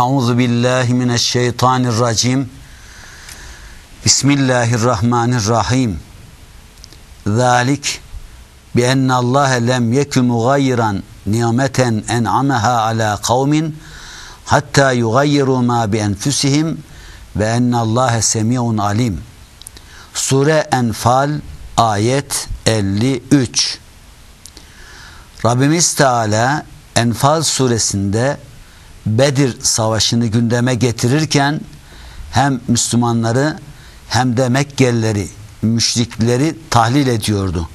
Euzu billahi mineşşeytanirracim. Bismillahirrahmanirrahim. Zalik bi enne Allah lem yekun mugayyiran nimeten en'amaha ala kavmin hatta yugayyiru ma bi enfusihim ve enne Allah semiun alim. Sure Enfal ayet 53. Rabbimiz Teala Enfal suresinde Bedir savaşını gündeme getirirken hem Müslümanları hem de Mekkelileri, müşrikleri tahlil ediyordu.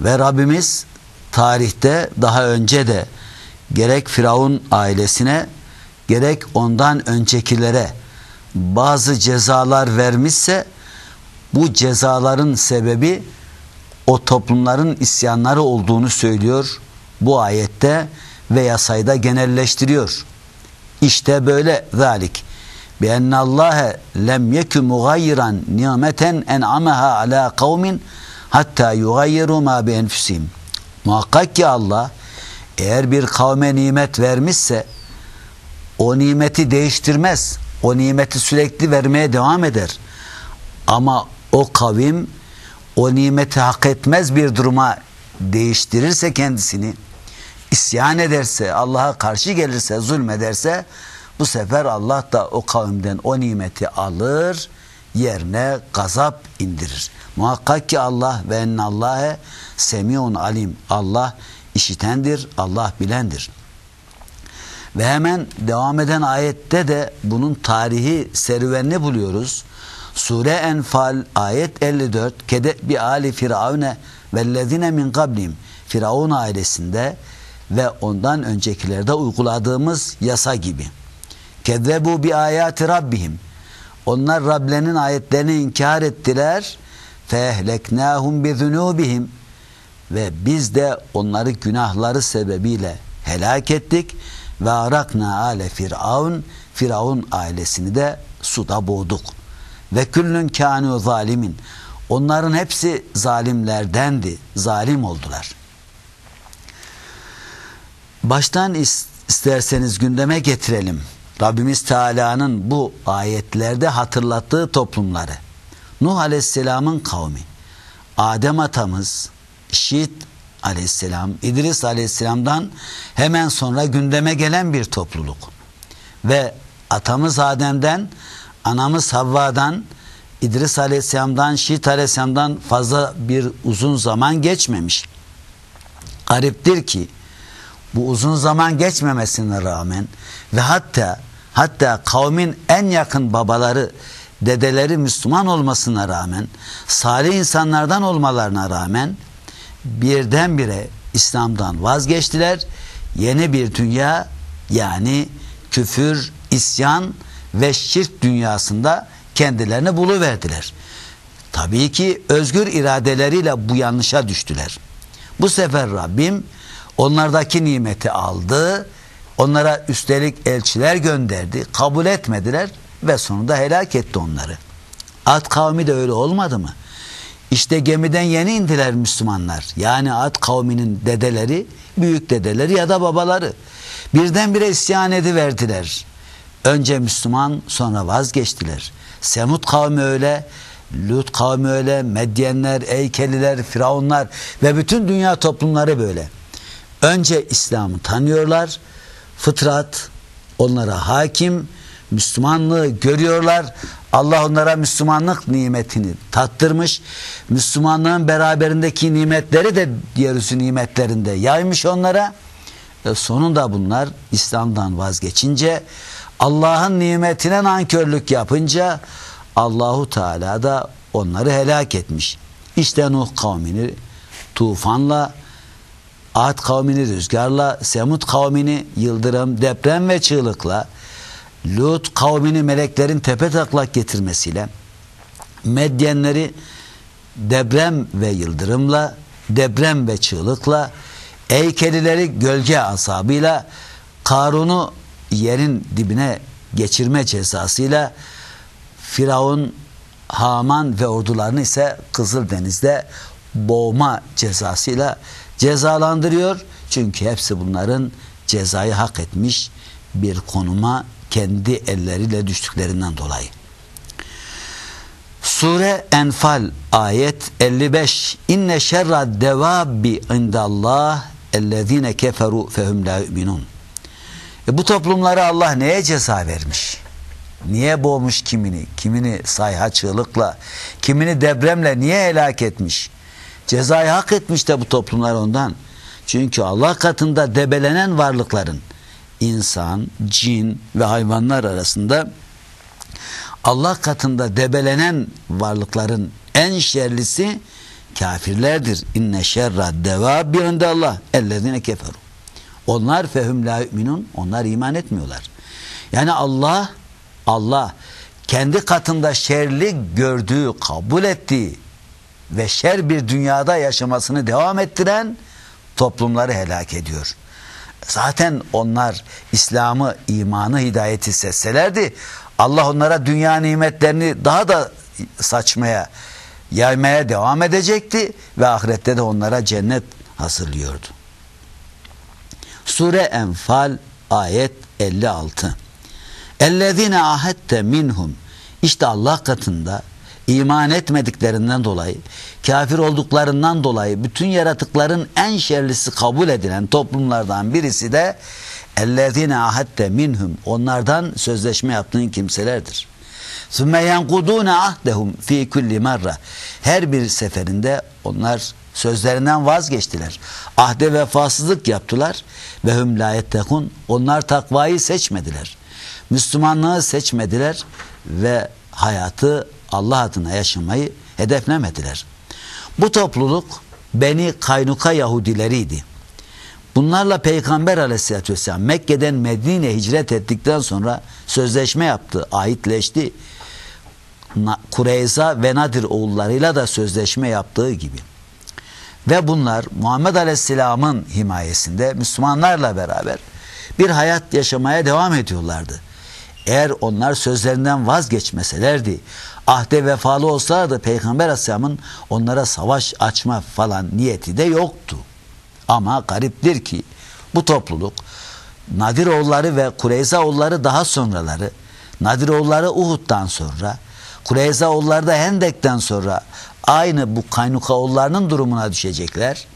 Ve Rabbimiz tarihte daha önce de gerek Firavun ailesine gerek ondan öncekilere bazı cezalar vermişse bu cezaların sebebi o toplumların isyanları olduğunu söylüyor bu ayette ve yasayda genelleştiriyor. İşte böyle zalik. Bi ennallâhe lem yekü mugayyiran nimeten en'amaha ala kavmin hatta yugayyiru ma bi enfusihim. Muhakkak ki Allah eğer bir kavme nimet vermişse o nimeti değiştirmez. O nimeti sürekli vermeye devam eder. Ama o kavim o nimeti hak etmez bir duruma değiştirirse kendisini isyan ederse, Allah'a karşı gelirse, zulmederse bu sefer Allah da o kavimden o nimeti alır, yerine gazap indirir. Muhakkak ki Allah ve ennallâhe semiun alim. Allah işitendir, Allah bilendir. Ve hemen devam eden ayette de bunun tarihi serüvenini buluyoruz. Sure Enfal ayet 54 kede bi ali firavune vellezine min kablim Firavun ailesinde ve ondan öncekilerde uyguladığımız yasa gibi. Kezzebu bi ayati rabbihim. Onlar Rablerinin ayetlerini inkar ettiler. Fehleknahum bi zunubihim. Ve biz de onları günahları sebebiyle helak ettik ve arakna ale firavun firavun ailesini de suda boğduk. Ve küllün kânû zalimin. Onların hepsi zalimlerdendi. Zalim oldular. Baştan isterseniz gündeme getirelim. Rabbimiz Teala'nın bu ayetlerde hatırlattığı toplumları. Nuh Aleyhisselam'ın kavmi, Adem atamız, Şiit Aleyhisselam, İdris Aleyhisselam'dan hemen sonra gündeme gelen bir topluluk. Ve atamız Adem'den, anamız Havva'dan, İdris Aleyhisselam'dan, Şiit Aleyhisselam'dan fazla bir uzun zaman geçmemiş. Gariptir ki bu uzun zaman geçmemesine rağmen ve hatta hatta kavmin en yakın babaları dedeleri Müslüman olmasına rağmen salih insanlardan olmalarına rağmen birdenbire İslam'dan vazgeçtiler. Yeni bir dünya yani küfür, isyan ve şirk dünyasında kendilerini buluverdiler. Tabii ki özgür iradeleriyle bu yanlışa düştüler. Bu sefer Rabbim onlardaki nimeti aldı. Onlara üstelik elçiler gönderdi. Kabul etmediler ve sonunda helak etti onları. Ad kavmi de öyle olmadı mı? İşte gemiden yeni indiler Müslümanlar. Yani Ad kavminin dedeleri, büyük dedeleri ya da babaları. Birdenbire isyan ediverdiler. Önce Müslüman sonra vazgeçtiler. Semut kavmi öyle, Lut kavmi öyle, Medyenler, Eykeliler, Firavunlar ve bütün dünya toplumları böyle. Önce İslam'ı tanıyorlar. Fıtrat onlara hakim. Müslümanlığı görüyorlar. Allah onlara Müslümanlık nimetini tattırmış. Müslümanlığın beraberindeki nimetleri de diğer nimetlerinde yaymış onlara. E sonunda bunlar İslam'dan vazgeçince Allah'ın nimetine nankörlük yapınca Allahu Teala da onları helak etmiş. İşte Nuh kavmini tufanla Ad kavmini rüzgarla, Semut kavmini yıldırım, deprem ve çığlıkla, Lut kavmini meleklerin tepe taklak getirmesiyle, Medyenleri deprem ve yıldırımla, deprem ve çığlıkla, Eykelileri gölge asabıyla, Karun'u yerin dibine geçirme cezasıyla, Firavun, Haman ve ordularını ise Kızıldeniz'de boğma cezasıyla cezalandırıyor. Çünkü hepsi bunların cezayı hak etmiş bir konuma kendi elleriyle düştüklerinden dolayı. Sure Enfal ayet 55 İnne şerra devabbi indallah ellezine keferu fehum la yu'minun e bu toplumlara Allah neye ceza vermiş? Niye boğmuş kimini? Kimini sayha çığlıkla, kimini depremle niye helak etmiş? Cezayı hak etmiş de bu toplumlar ondan. Çünkü Allah katında debelenen varlıkların insan, cin ve hayvanlar arasında Allah katında debelenen varlıkların en şerlisi kafirlerdir. İnne şerra devabi inde Allah ellezine keferu. Onlar fehum la yu'minun. Onlar iman etmiyorlar. Yani Allah Allah kendi katında şerli gördüğü, kabul ettiği ve şer bir dünyada yaşamasını devam ettiren toplumları helak ediyor. Zaten onlar İslam'ı, imanı, hidayeti sesselerdi Allah onlara dünya nimetlerini daha da saçmaya, yaymaya devam edecekti ve ahirette de onlara cennet hazırlıyordu. Sure Enfal ayet 56. Ellezine ahette minhum işte Allah katında iman etmediklerinden dolayı, kafir olduklarından dolayı bütün yaratıkların en şerlisi kabul edilen toplumlardan birisi de ellezine ahette minhum onlardan sözleşme yaptığın kimselerdir. Sümme yenkudune ahdehum fi kulli marra. Her bir seferinde onlar sözlerinden vazgeçtiler. Ahde vefasızlık yaptılar ve hum la. Onlar takvayı seçmediler. Müslümanlığı seçmediler ve hayatı Allah adına yaşamayı hedeflemediler. Bu topluluk Beni Kaynuka Yahudileriydi. Bunlarla Peygamber aleyhissalatü vesselam Mekke'den Medine hicret ettikten sonra sözleşme yaptı, ahitleşti. Kureyza ve Nadir oğullarıyla da sözleşme yaptığı gibi. Ve bunlar Muhammed Aleyhisselam'ın himayesinde Müslümanlarla beraber bir hayat yaşamaya devam ediyorlardı. Eğer onlar sözlerinden vazgeçmeselerdi, ahde vefalı olsalardı Peygamber Aleyhisselam'ın onlara savaş açma falan niyeti de yoktu. Ama gariptir ki bu topluluk Nadiroğulları ve Kureyzaoğulları daha sonraları Nadiroğulları Uhud'dan sonra Kureyzaoğulları da Hendek'ten sonra aynı bu Kaynukaoğullarının durumuna düşecekler.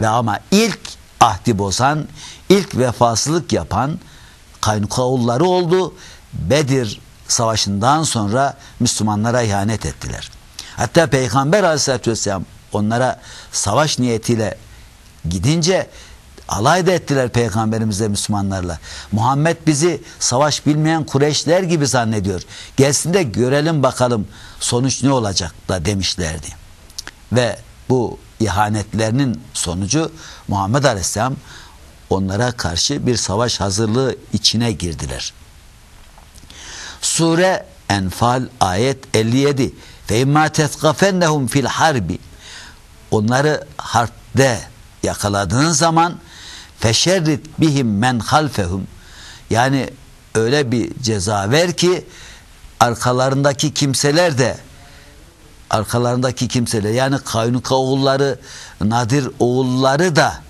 Ve ama ilk ahdi bozan, ilk vefasızlık yapan Kaynukaoğulları oldu. Bedir savaşından sonra Müslümanlara ihanet ettiler. Hatta Peygamber aleyhissalatü vesselam onlara savaş niyetiyle gidince alay da ettiler peygamberimizle Müslümanlarla. Muhammed bizi savaş bilmeyen Kureyşler gibi zannediyor. Gelsin de görelim bakalım sonuç ne olacak da demişlerdi. Ve bu ihanetlerinin sonucu Muhammed Aleyhisselam onlara karşı bir savaş hazırlığı içine girdiler. Sure Enfal ayet 57 Fe imma tethkafennehum fil harbi. Onları harpte yakaladığın zaman feşerrit bihim men halfehum. Yani öyle bir ceza ver ki arkalarındaki kimseler de arkalarındaki kimseler yani Kaynuka oğulları Nadir oğulları da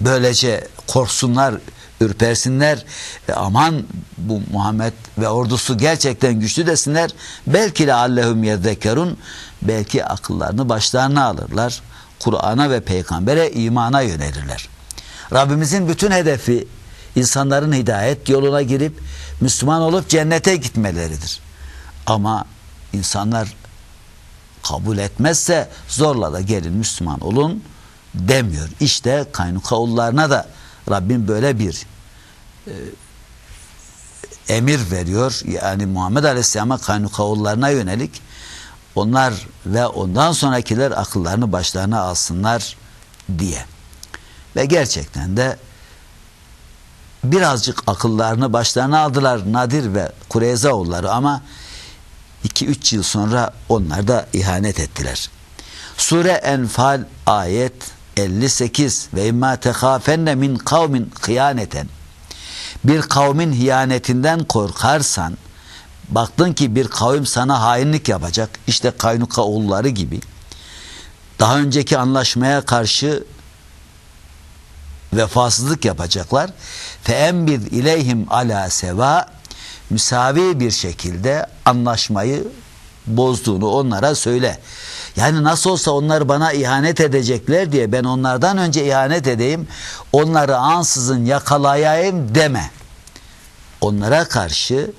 böylece korksunlar ürpersinler e, aman bu Muhammed ve ordusu gerçekten güçlü desinler belki de allehum yezzekerun belki akıllarını başlarına alırlar Kur'an'a ve peygambere imana yönelirler. Rabbimizin bütün hedefi insanların hidayet yoluna girip Müslüman olup cennete gitmeleridir. Ama insanlar kabul etmezse zorla da gelin Müslüman olun demiyor. İşte Kaynukaoğullarına da Rabbim böyle bir emir veriyor. Yani Muhammed Aleyhisselam'a Kaynukaoğullarına yönelik onlar ve ondan sonrakiler akıllarını başlarına alsınlar diye. Ve gerçekten de birazcık akıllarını başlarına aldılar Nadir ve Kureyzaoğulları ama 2-3 yıl sonra onlar da ihanet ettiler. Sure Enfal ayet 58 ve imma tehafenne min kavmin hıyaneten bir kavmin hiyanetinden korkarsan baktın ki bir kavim sana hainlik yapacak işte Kaynuka oğulları gibi daha önceki anlaşmaya karşı vefasızlık yapacaklar. Fe embir ileyhim ala seva müsavi bir şekilde anlaşmayı bozduğunu onlara söyle. Yani nasıl olsa onlar bana ihanet edecekler diye ben onlardan önce ihanet edeyim, onları ansızın yakalayayım deme. Onlara karşı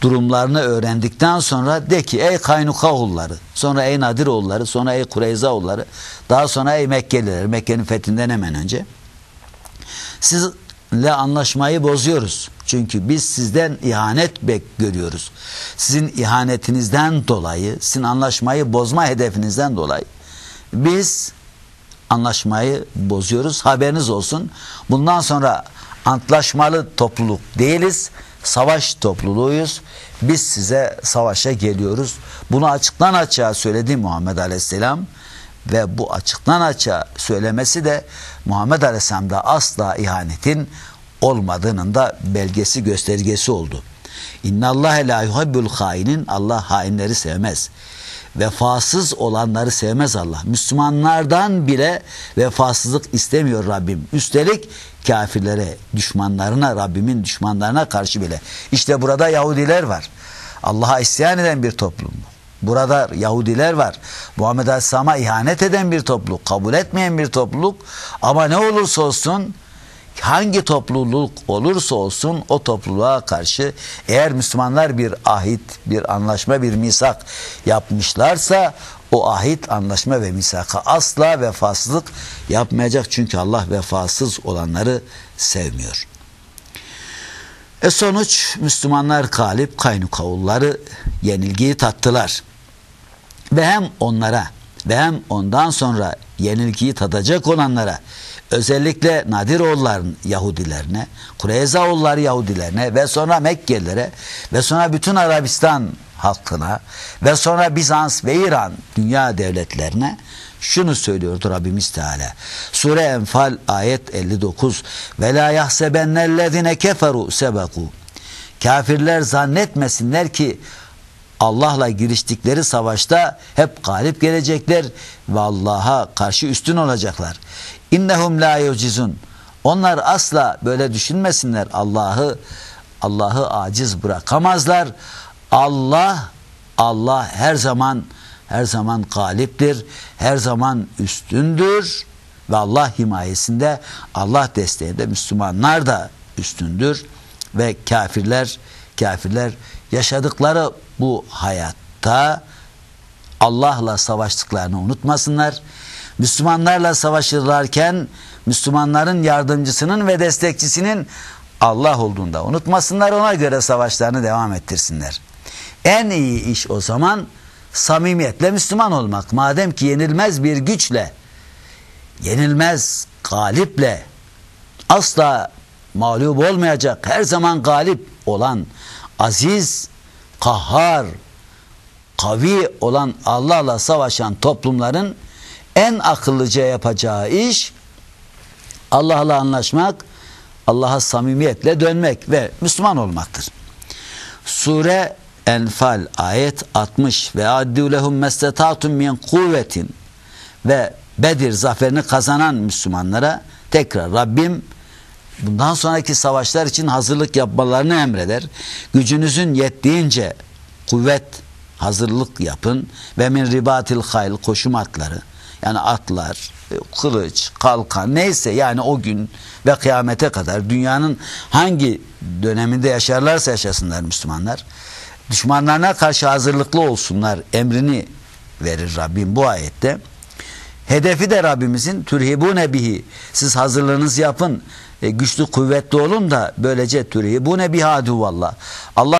durumlarını öğrendikten sonra de ki ey Kaynukaoğulları, sonra ey Nadiroğulları, sonra ey Kureyzaoğulları, daha sonra ey Mekkeliler, Mekke'nin fethinden hemen önce. Sizle anlaşmayı bozuyoruz. Çünkü biz sizden ihanet bek görüyoruz. Sizin ihanetinizden dolayı, sizin anlaşmayı bozma hedefinizden dolayı biz anlaşmayı bozuyoruz. Haberiniz olsun. Bundan sonra antlaşmalı topluluk değiliz. Savaş topluluğuyuz. Biz size savaşa geliyoruz. Bunu açıktan açığa söyledi Muhammed Aleyhisselam ve bu açıktan açığa söylemesi de Muhammed Aleyhisselam'da asla ihanetin olmadığının da belgesi göstergesi oldu. İnna Allah la yuhibbul hainin Allah hainleri sevmez. Vefasız olanları sevmez Allah. Müslümanlardan bile vefasızlık istemiyor Rabbim. Üstelik kafirlere, düşmanlarına, Rabbimin düşmanlarına karşı bile. İşte burada Yahudiler var. Allah'a isyan eden bir toplum Burada Yahudiler var. Muhammed Aleyhisselam'a ihanet eden bir topluluk, kabul etmeyen bir topluluk. Ama ne olursa olsun hangi topluluk olursa olsun o topluluğa karşı eğer Müslümanlar bir ahit, bir anlaşma, bir misak yapmışlarsa o ahit, anlaşma ve misaka asla vefasızlık yapmayacak. Çünkü Allah vefasız olanları sevmiyor. E sonuç Müslümanlar galip kaynukavulları yenilgiyi tattılar. Ve hem onlara ve hem ondan sonra yenilgiyi tadacak olanlara özellikle Nadiroğulların Yahudilerine, Kureyzaoğulları Yahudilerine ve sonra Mekkelilere ve sonra bütün Arabistan halkına ve sonra Bizans ve İran dünya devletlerine şunu söylüyordu Rabbimiz Teala. Sure Enfal ayet 59 ve la yahsebennellezine keferu sebeku Kafirler zannetmesinler ki Allah'la giriştikleri savaşta hep galip gelecekler ve Allah'a karşı üstün olacaklar. İnnehum la yucizun. Onlar asla böyle düşünmesinler. Allah'ı Allah'ı aciz bırakamazlar. Allah Allah her zaman her zaman galiptir. Her zaman üstündür ve Allah himayesinde Allah desteğinde Müslümanlar da üstündür ve kafirler kafirler yaşadıkları bu hayatta Allah'la savaştıklarını unutmasınlar. Müslümanlarla savaşırlarken Müslümanların yardımcısının ve destekçisinin Allah olduğunda unutmasınlar ona göre savaşlarını devam ettirsinler. En iyi iş o zaman samimiyetle Müslüman olmak. Madem ki yenilmez bir güçle, yenilmez galiple, asla mağlup olmayacak, her zaman galip olan aziz, kahhar, kavi olan Allah'la savaşan toplumların en akıllıca yapacağı iş Allah'la anlaşmak, Allah'a samimiyetle dönmek ve Müslüman olmaktır. Sure Enfal ayet 60 ve addu lehum mestetatun min kuvvetin ve Bedir zaferini kazanan Müslümanlara tekrar Rabbim bundan sonraki savaşlar için hazırlık yapmalarını emreder. Gücünüzün yettiğince kuvvet hazırlık yapın ve min ribatil hayl koşum atları yani atlar, kılıç, kalkan neyse yani o gün ve kıyamete kadar dünyanın hangi döneminde yaşarlarsa yaşasınlar Müslümanlar düşmanlarına karşı hazırlıklı olsunlar emrini verir Rabbim bu ayette. Hedefi de Rabbimizin türhibune bihi. Siz hazırlığınızı yapın. E, güçlü kuvvetli olun da böylece türhibune bihi aduvallah. Allah